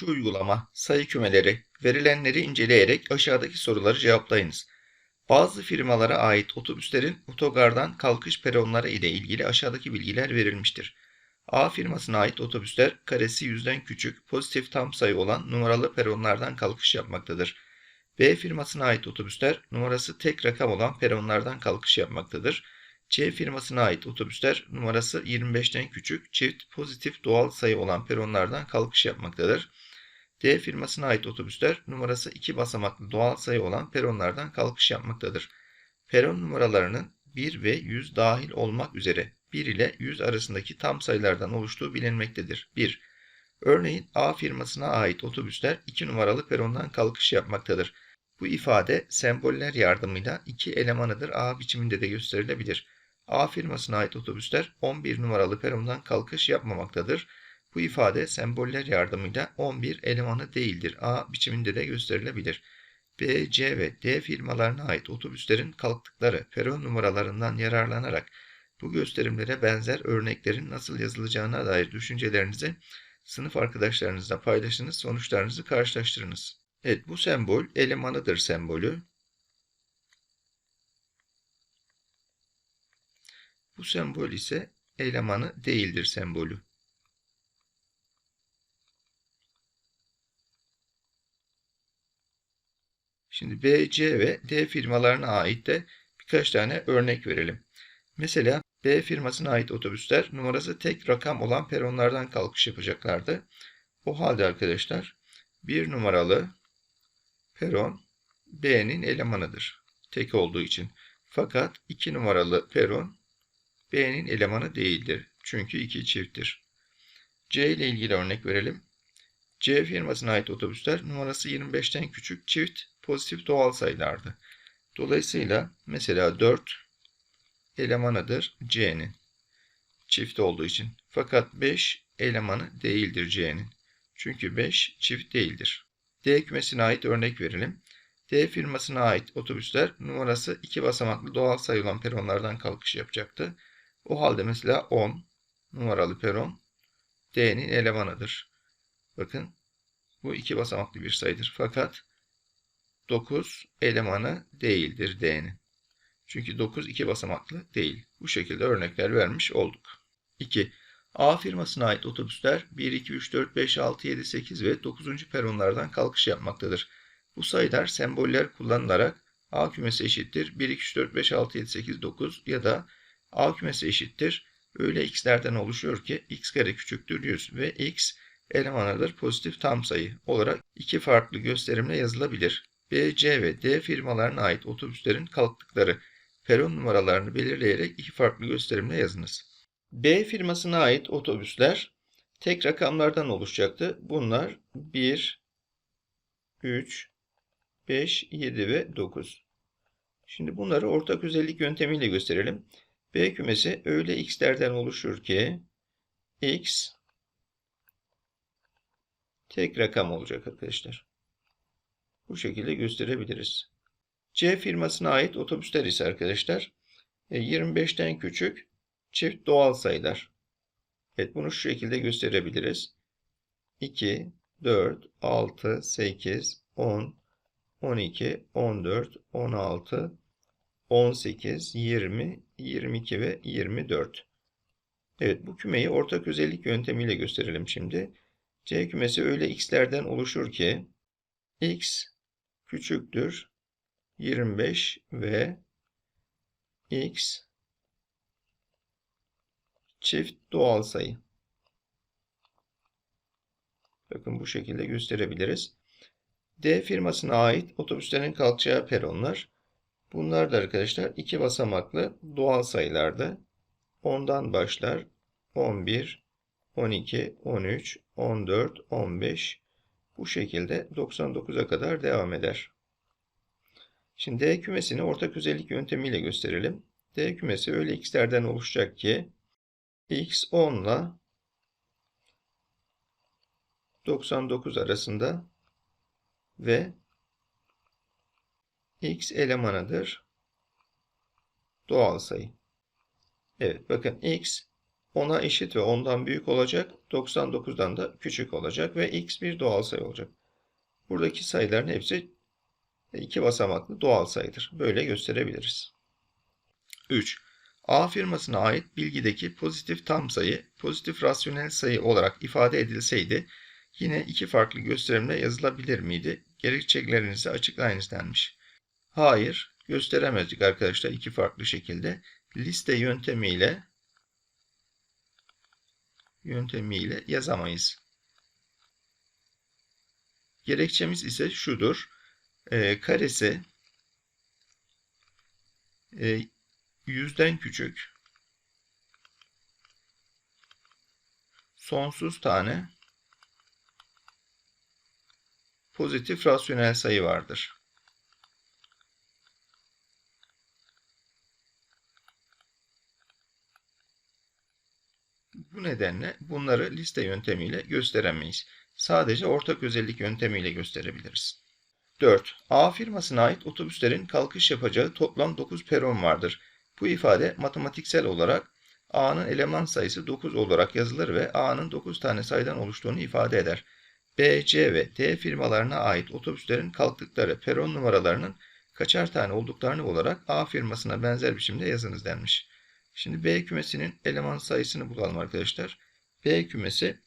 İkinci uygulama sayı kümeleri. Verilenleri inceleyerek aşağıdaki soruları cevaplayınız. Bazı firmalara ait otobüslerin otogardan kalkış peronları ile ilgili aşağıdaki bilgiler verilmiştir. A firmasına ait otobüsler karesi yüzden küçük, pozitif tam sayı olan numaralı peronlardan kalkış yapmaktadır. B firmasına ait otobüsler numarası tek rakam olan peronlardan kalkış yapmaktadır. C firmasına ait otobüsler numarası 25'ten küçük, çift pozitif doğal sayı olan peronlardan kalkış yapmaktadır. D firmasına ait otobüsler numarası 2 basamaklı doğal sayı olan peronlardan kalkış yapmaktadır. Peron numaralarının 1 ve 100 dahil olmak üzere 1 ile 100 arasındaki tam sayılardan oluştuğu bilinmektedir. 1. Örneğin A firmasına ait otobüsler 2 numaralı perondan kalkış yapmaktadır. Bu ifade semboller yardımıyla iki elemanıdır A biçiminde de gösterilebilir. A firmasına ait otobüsler 11 numaralı perondan kalkış yapmamaktadır. Bu ifade semboller yardımıyla 11 elemanı değildir. A biçiminde de gösterilebilir. B, C ve D firmalarına ait otobüslerin kalktıkları peron numaralarından yararlanarak bu gösterimlere benzer örneklerin nasıl yazılacağına dair düşüncelerinizi sınıf arkadaşlarınızla paylaşınız, sonuçlarınızı karşılaştırınız. Evet bu sembol elemanıdır sembolü. Bu sembol ise elemanı değildir sembolü. Şimdi B, C ve D firmalarına ait de birkaç tane örnek verelim. Mesela B firmasına ait otobüsler numarası tek rakam olan peronlardan kalkış yapacaklardı. O halde arkadaşlar bir numaralı peron B'nin elemanıdır. Tek olduğu için. Fakat 2 numaralı peron B'nin elemanı değildir. Çünkü 2 çifttir. C ile ilgili örnek verelim. C firmasına ait otobüsler numarası 25'ten küçük çift pozitif doğal sayılardı. Dolayısıyla mesela 4 elemanıdır C'nin. Çift olduğu için. Fakat 5 elemanı değildir C'nin. Çünkü 5 çift değildir. D kümesine ait örnek verelim. D firmasına ait otobüsler numarası 2 basamaklı doğal sayı olan peronlardan kalkış yapacaktı. O halde mesela 10 numaralı peron D'nin elemanıdır. Bakın bu iki basamaklı bir sayıdır. Fakat 9 elemanı değildir D'nin. Çünkü 9 iki basamaklı değil. Bu şekilde örnekler vermiş olduk. 2. A firmasına ait otobüsler 1, 2, 3, 4, 5, 6, 7, 8 ve 9. peronlardan kalkış yapmaktadır. Bu sayılar semboller kullanılarak A kümesi eşittir 1, 2, 3, 4, 5, 6, 7, 8, 9 ya da A kümesi eşittir öyle x'lerden oluşuyor ki x kare küçüktür 100 ve x elemanıdır pozitif tam sayı olarak iki farklı gösterimle yazılabilir. B, C ve D firmalarına ait otobüslerin kalktıkları peron numaralarını belirleyerek iki farklı gösterimle yazınız. B firmasına ait otobüsler tek rakamlardan oluşacaktı. Bunlar 1, 3, 5, 7 ve 9. Şimdi bunları ortak özellik yöntemiyle gösterelim. B kümesi öyle x'lerden oluşur ki x tek rakam olacak arkadaşlar. Bu şekilde gösterebiliriz. C firmasına ait otobüsler ise arkadaşlar 25'ten e, küçük çift doğal sayılar. Evet bunu şu şekilde gösterebiliriz. 2, 4, 6, 8, 10, 12, 14, 16, 18, 20, 22 ve 24. Evet bu kümeyi ortak özellik yöntemiyle gösterelim şimdi. C kümesi öyle x'lerden oluşur ki x küçüktür 25 ve x çift doğal sayı. Bakın bu şekilde gösterebiliriz. D firmasına ait otobüslerin kalkacağı peronlar. Bunlar da arkadaşlar iki basamaklı doğal sayılardı. 10'dan başlar 11, 12, 13, 14, 15 bu şekilde 99'a kadar devam eder. Şimdi D kümesini ortak özellik yöntemiyle gösterelim. D kümesi öyle x'lerden oluşacak ki x 10 ile 99 arasında ve x elemanıdır. Doğal sayı. Evet bakın x 10'a eşit ve 10'dan büyük olacak. 99'dan da küçük olacak ve x bir doğal sayı olacak. Buradaki sayıların hepsi iki basamaklı doğal sayıdır. Böyle gösterebiliriz. 3. A firmasına ait bilgideki pozitif tam sayı, pozitif rasyonel sayı olarak ifade edilseydi yine iki farklı gösterimle yazılabilir miydi? Gerekçelerinizi açıklayınız denmiş. Hayır, gösteremezdik arkadaşlar iki farklı şekilde. Liste yöntemiyle yöntemiyle yazamayız. Gerekçemiz ise şudur. E, karesi e, yüzden küçük sonsuz tane pozitif rasyonel sayı vardır. Bu nedenle bunları liste yöntemiyle gösteremeyiz. Sadece ortak özellik yöntemiyle gösterebiliriz. 4. A firmasına ait otobüslerin kalkış yapacağı toplam 9 peron vardır. Bu ifade matematiksel olarak A'nın eleman sayısı 9 olarak yazılır ve A'nın 9 tane sayıdan oluştuğunu ifade eder. B, C ve D firmalarına ait otobüslerin kalktıkları peron numaralarının kaçar tane olduklarını olarak A firmasına benzer biçimde yazınız denmiş. Şimdi B kümesinin eleman sayısını bulalım arkadaşlar. B kümesi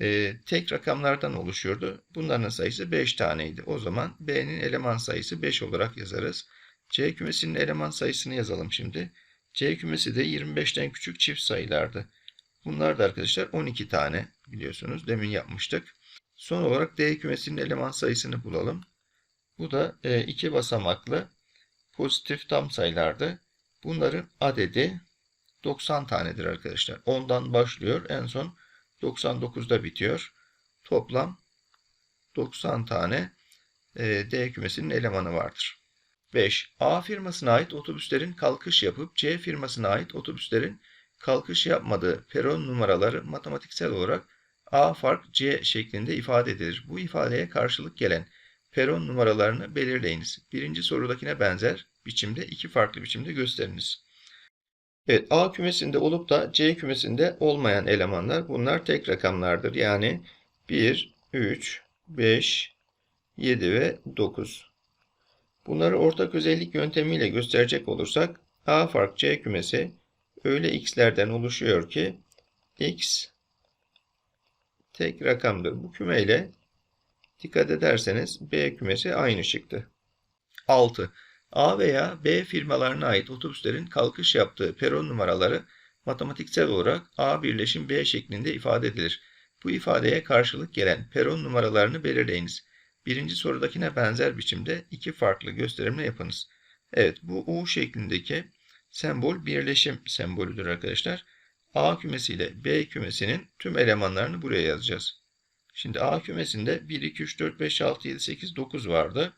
e, tek rakamlardan oluşuyordu. Bunların sayısı 5 taneydi. O zaman B'nin eleman sayısı 5 olarak yazarız. C kümesinin eleman sayısını yazalım şimdi. C kümesi de 25'ten küçük çift sayılardı. Bunlar da arkadaşlar 12 tane biliyorsunuz. Demin yapmıştık. Son olarak D kümesinin eleman sayısını bulalım. Bu da e, iki basamaklı pozitif tam sayılardı. Bunların adedi 90 tanedir arkadaşlar. 10'dan başlıyor. En son 99'da bitiyor. Toplam 90 tane e, D kümesinin elemanı vardır. 5. A firmasına ait otobüslerin kalkış yapıp C firmasına ait otobüslerin kalkış yapmadığı peron numaraları matematiksel olarak A fark C şeklinde ifade edilir. Bu ifadeye karşılık gelen peron numaralarını belirleyiniz. Birinci sorudakine benzer biçimde iki farklı biçimde gösteriniz. Evet, A kümesinde olup da C kümesinde olmayan elemanlar bunlar tek rakamlardır. Yani 1, 3, 5, 7 ve 9. Bunları ortak özellik yöntemiyle gösterecek olursak A fark C kümesi öyle x'lerden oluşuyor ki x tek rakamdır. Bu kümeyle dikkat ederseniz B kümesi aynı çıktı. 6. A veya B firmalarına ait otobüslerin kalkış yaptığı peron numaraları matematiksel olarak A birleşim B şeklinde ifade edilir. Bu ifadeye karşılık gelen peron numaralarını belirleyiniz. Birinci sorudakine benzer biçimde iki farklı gösterimle yapınız. Evet bu U şeklindeki sembol birleşim sembolüdür arkadaşlar. A kümesi ile B kümesinin tüm elemanlarını buraya yazacağız. Şimdi A kümesinde 1, 2, 3, 4, 5, 6, 7, 8, 9 vardı.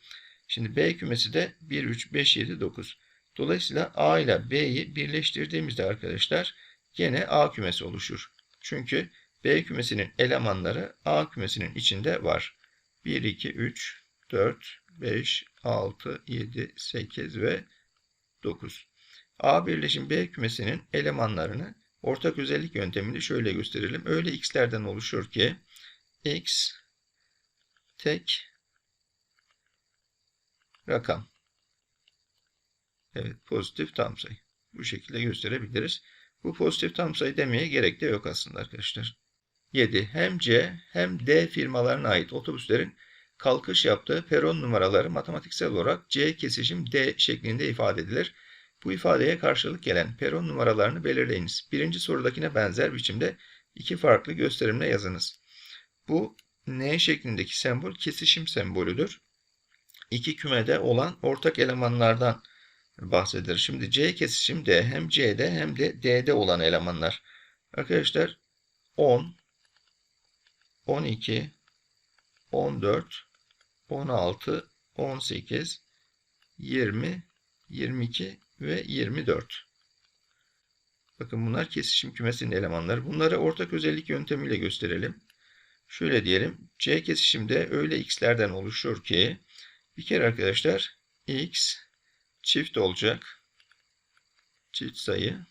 Şimdi B kümesi de 1, 3, 5, 7, 9. Dolayısıyla A ile B'yi birleştirdiğimizde arkadaşlar gene A kümesi oluşur. Çünkü B kümesinin elemanları A kümesinin içinde var. 1, 2, 3, 4, 5, 6, 7, 8 ve 9. A birleşim B kümesinin elemanlarını ortak özellik yöntemiyle şöyle gösterelim. Öyle x'lerden oluşur ki x tek rakam. Evet pozitif tam sayı. Bu şekilde gösterebiliriz. Bu pozitif tam sayı demeye gerek de yok aslında arkadaşlar. 7. Hem C hem D firmalarına ait otobüslerin kalkış yaptığı peron numaraları matematiksel olarak C kesişim D şeklinde ifade edilir. Bu ifadeye karşılık gelen peron numaralarını belirleyiniz. Birinci sorudakine benzer biçimde iki farklı gösterimle yazınız. Bu N şeklindeki sembol kesişim sembolüdür iki kümede olan ortak elemanlardan bahsedilir. Şimdi C kesişim D hem C'de hem de D'de olan elemanlar. Arkadaşlar 10, 12, 14, 16, 18, 20, 22 ve 24. Bakın bunlar kesişim kümesinin elemanları. Bunları ortak özellik yöntemiyle gösterelim. Şöyle diyelim. C kesişimde öyle x'lerden oluşur ki bir kere arkadaşlar x çift olacak. Çift sayı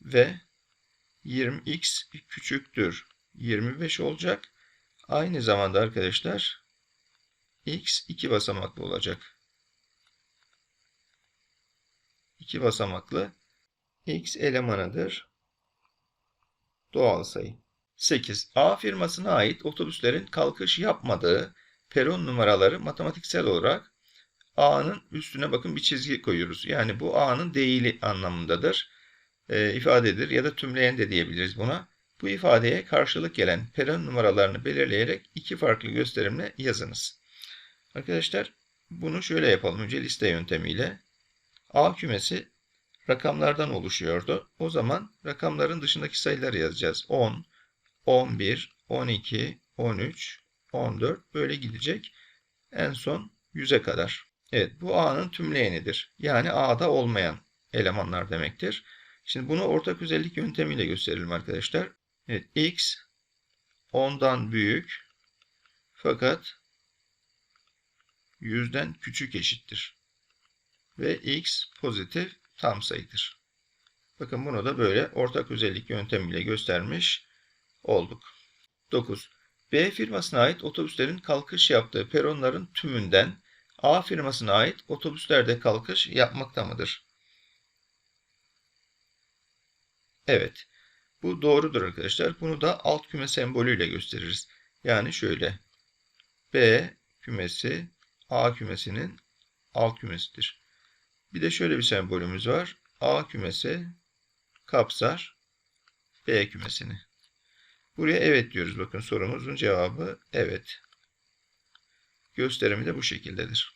ve 20x küçüktür 25 olacak. Aynı zamanda arkadaşlar x iki basamaklı olacak. İki basamaklı x elemanıdır. Doğal sayı. 8. A firmasına ait otobüslerin kalkış yapmadığı peron numaraları matematiksel olarak A'nın üstüne bakın bir çizgi koyuyoruz. Yani bu A'nın değili anlamındadır. E, ifadedir ya da tümleyen de diyebiliriz buna. Bu ifadeye karşılık gelen peron numaralarını belirleyerek iki farklı gösterimle yazınız. Arkadaşlar bunu şöyle yapalım. Önce liste yöntemiyle. A kümesi rakamlardan oluşuyordu. O zaman rakamların dışındaki sayıları yazacağız. 10, 11, 12, 13, 14 böyle gidecek. En son 100'e kadar. Evet bu A'nın tümleyenidir. Yani A'da olmayan elemanlar demektir. Şimdi bunu ortak özellik yöntemiyle gösterelim arkadaşlar. Evet X 10'dan büyük fakat 100'den küçük eşittir. Ve X pozitif tam sayıdır. Bakın bunu da böyle ortak özellik yöntemiyle göstermiş olduk. 9. B firmasına ait otobüslerin kalkış yaptığı peronların tümünden A firmasına ait otobüslerde kalkış yapmakta mıdır? Evet. Bu doğrudur arkadaşlar. Bunu da alt küme sembolüyle gösteririz. Yani şöyle. B kümesi A kümesinin alt kümesidir. Bir de şöyle bir sembolümüz var. A kümesi kapsar B kümesini. Buraya evet diyoruz. Bakın sorumuzun cevabı evet. Gösterimi de bu şekildedir.